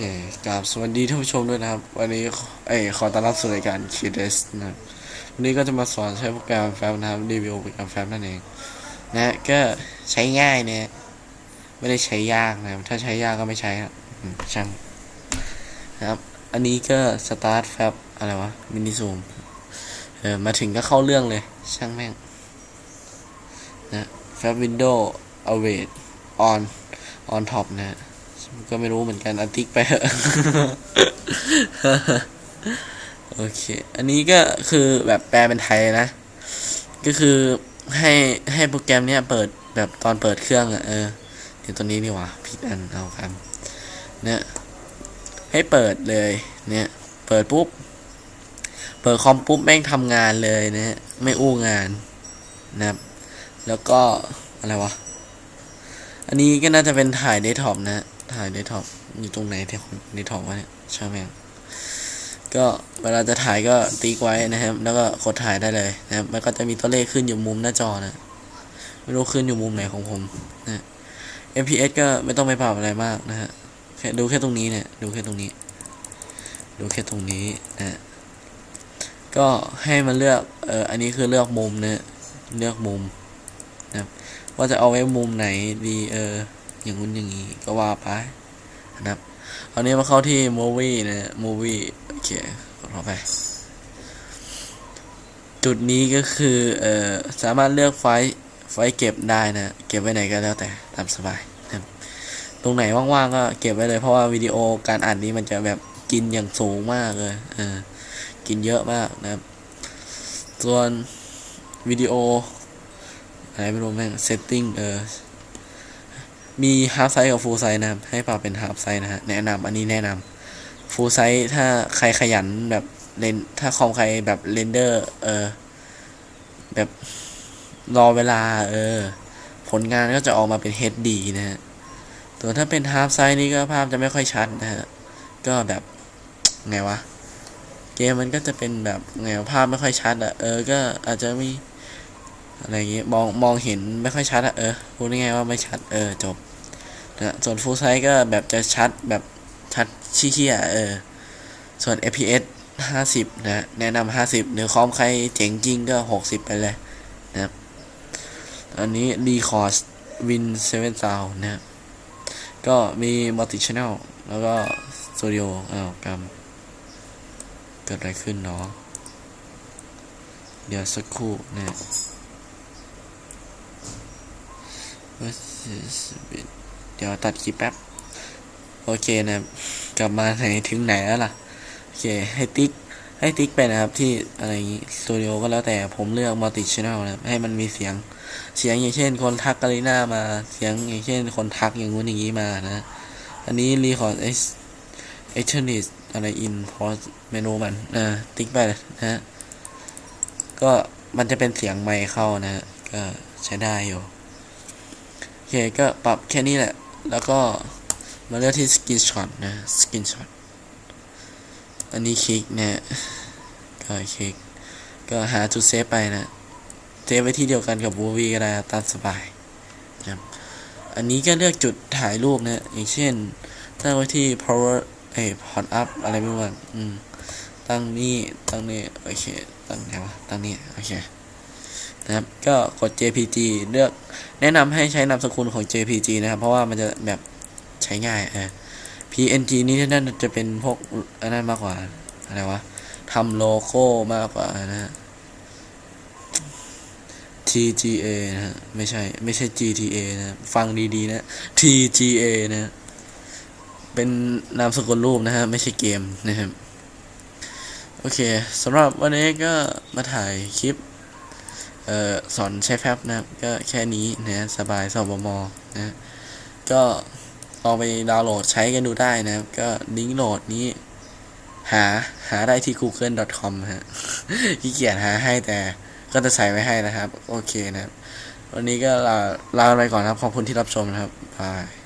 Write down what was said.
เคกราบสวัสดีท่านผู้ชมด้วยนะครับ วันนี้เอยขอต้อนรับสู่รายการ k i d s นะวันนี้ก็จะมาสอนใช้โปรแกรมแฟมนะครับรีวิวโปรแกรมแฟมนั่นเอง นะก็ใช้ง่ายเนี่ยไม่ได้ใช้ยากนะครับถ้าใช้ยากก็ไม่ใช้ครับอืมช่างนะครับ อันนี้ก็สตาร์ทแฟบอะไรวะมินิซูมเออมาถึงก็เข้าเรื่องเลย ช่างแม่งนะแฟบวินโดว์อเวทออนออนท็อปนะฮะ ก็ไม่รู้เหมือนกันอันติกไปโอเค อันนี้ก็คือแบบแปลเป็นไทยนะ ก็คือให้ให้โปรแกรมเนี้ยเปิดแบบตอนเปิดเครื่องอะเออเดี๋ยวตัวนี้ดีกว่าผิดอันเอาครับเนี่ยให้เปิดเลยเนี่ย เปิดปุ๊บ เปิดคอมปุ๊บแม่งทำงานเลยนะฮะไม่อู้งานนะครับ แล้วก็อะไรวะ อันนี้ก็น่าจะเป็นถ่ายเดสก์ท็อปนะ ถ่ายเดสก์ท็อปอยู่ตรงไหนที่ของเดสก์ท็อปวะเนี่ยใช่ไหมก็เวลาจะถ่ายก็ติ๊กไว้นะครับ แล้วก็กดถ่ายได้เลยนะครับมันก็จะมีตัวเลขขึ้นอยู่มุมหน้าจอนะไม่รู้ขึ้นอยู่มุมไหนของผมนะ FPS ก็ไม่ต้องไปปรับอะไรมากนะฮะแค่ดูแค่ตรงนี้เนี่ยดูแค่ตรงนี้ ดูแค่ตรงนี้นะก็ให้มันเลือกเอออันนี้คือเลือกมุมนะเลือกมุมนะครับว่าจะเอาไว้มุมไหนดีเออ อย่างงู้นอย่างงี้ก็ว่าไปนะครับคราวนี้มาเข้าที่ movie นะ movie โอเคกดเข้าไป จุดนี้ก็คือเอ่อสามารถเลือกไฟล์ไฟล์เก็บได้นะ เก็บไว้ไหนก็แล้วแต่ตามสบายนะครับตรงไหนว่างๆก็เก็บไว้เลยเพราะว่าวิดีโอการอ่านนี้มันจะแบบกินอย่างสูงมากเลยเออกินเยอะมากนะครับ ส่วนวิดีโออะไรไม่รู้แม่ง setting เออ มี half size กับ full size นะครับ ให้ปรับเป็น half size นะฮะ แนะนำอันนี้แนะนำ full size ถ้าใครขยันแบบเลนถ้าคอมใครแบบเรนเดอร์ เออ แบบรอเวลา เออ ผลงานก็จะออกมาเป็น HD นะฮะตัวถ้าเป็น half size นี่ก็ภาพจะไม่ค่อยชัดนะฮะ ก็แบบ ไงวะ เกมมันก็จะเป็นแบบไงภาพไม่ค่อยชัดอะเออ ก็อาจจะมีอะไรอย่างงี้มองมองเห็นไม่ค่อยชัดอะเออพูดง่ายๆว่าไม่ชัด เออ จบ นะส่วนฟูลไซส์ก็แบบจะชัดแบบชัดชี้เชี่ยเออ ส่วน FPS 50 นะ แนะนำ50 หรือคอมใครเจ๋งจริงก็ 60 ไปเลยนะครับอันนี้ d c o s Win 7 Sound นะก็มี Multi Channel แล้วก็ Studio อ้าวกรรมเกิดอะไรขึ้นเนาะเดี๋ยวสักครู่นะ เดี๋ยวตัดคลิปแป๊บ โอเคนะครับ กลับมาไหนถึงไหนแล้วล่ะ โอเค ให้ติ๊ก ให้ติ๊กไปนะครับที่อะไรอย่างงี้สตูดิโอก็แล้วแต่ผมเลือกมัลติช n น e l นะครับ ให้มันมีเสียง เสียงอย่างเช่น คนทักกาลิน่ามา เสียงอย่างเช่น คนทักอย่างงู้นอย่างงี้มานะ อันนี้รีคอร์ดเอชเอชเนิสอะไรอินพอเมนูมันนะติ๊กไปนะฮะ ก็มันจะเป็นเสียงไมค์เข้านะฮะ ก็ใช้ได้อยู่ โอเค ก็ปรับแค่นี้แหละ แล้วก็มาเลือกที่ Skin Shot นะ Skin Shot อันนี้คลิกนี่ยก็คลิกก็หาจุดเซฟไปนะเซฟไว้ที่เดียวกันกับ Movie ก็ได้ตามสบายนะครับอันนี้ก็เลือกจุดถ่ายรูปนะอย่างเช่นตั้งไว้ที่ power เอ้ย hot up อะไรไม่รู้อะอืมตั้งนี่ตั้งนี่โอเคตั้งไหนวะตั้งนี่โอเค นะครับ ก็กด JPG เลือกแนะนำให้ใช้นามสกุลของ JPG นะครับ เพราะว่ามันจะแบบใช้ง่ายเออ PNG นี่นั่นจะเป็นพวกอันนั้นมากกว่าอะไรวะทำโลโก้มากกว่านะฮะ TGA นะฮะ ไม่ใช่ ไม่ใช่ GTA นะ ฟังดีๆนะ TGA นะ เป็นนามสกุลรูปนะฮะ ไม่ใช่เกมนะครับ โอเคสำหรับวันนี้ก็มาถ่ายคลิป ออสอนใช้แฟบนะครับ ก็แค่นี้นะสบายสบมนะก็ลองไปดาวน์โหลดใช้กันดูได้นะครับ ก็ลิงก์โหลดนี้ หาหาได้ที่ google.com ฮะขี้เกียจหาให้แต่ก็จะใส่ไว้ให้นะครับ โอเคนะครับ วันนี้ก็ลาลาไปก่อนครับ ขอบคุณที่รับชมนะครับบาย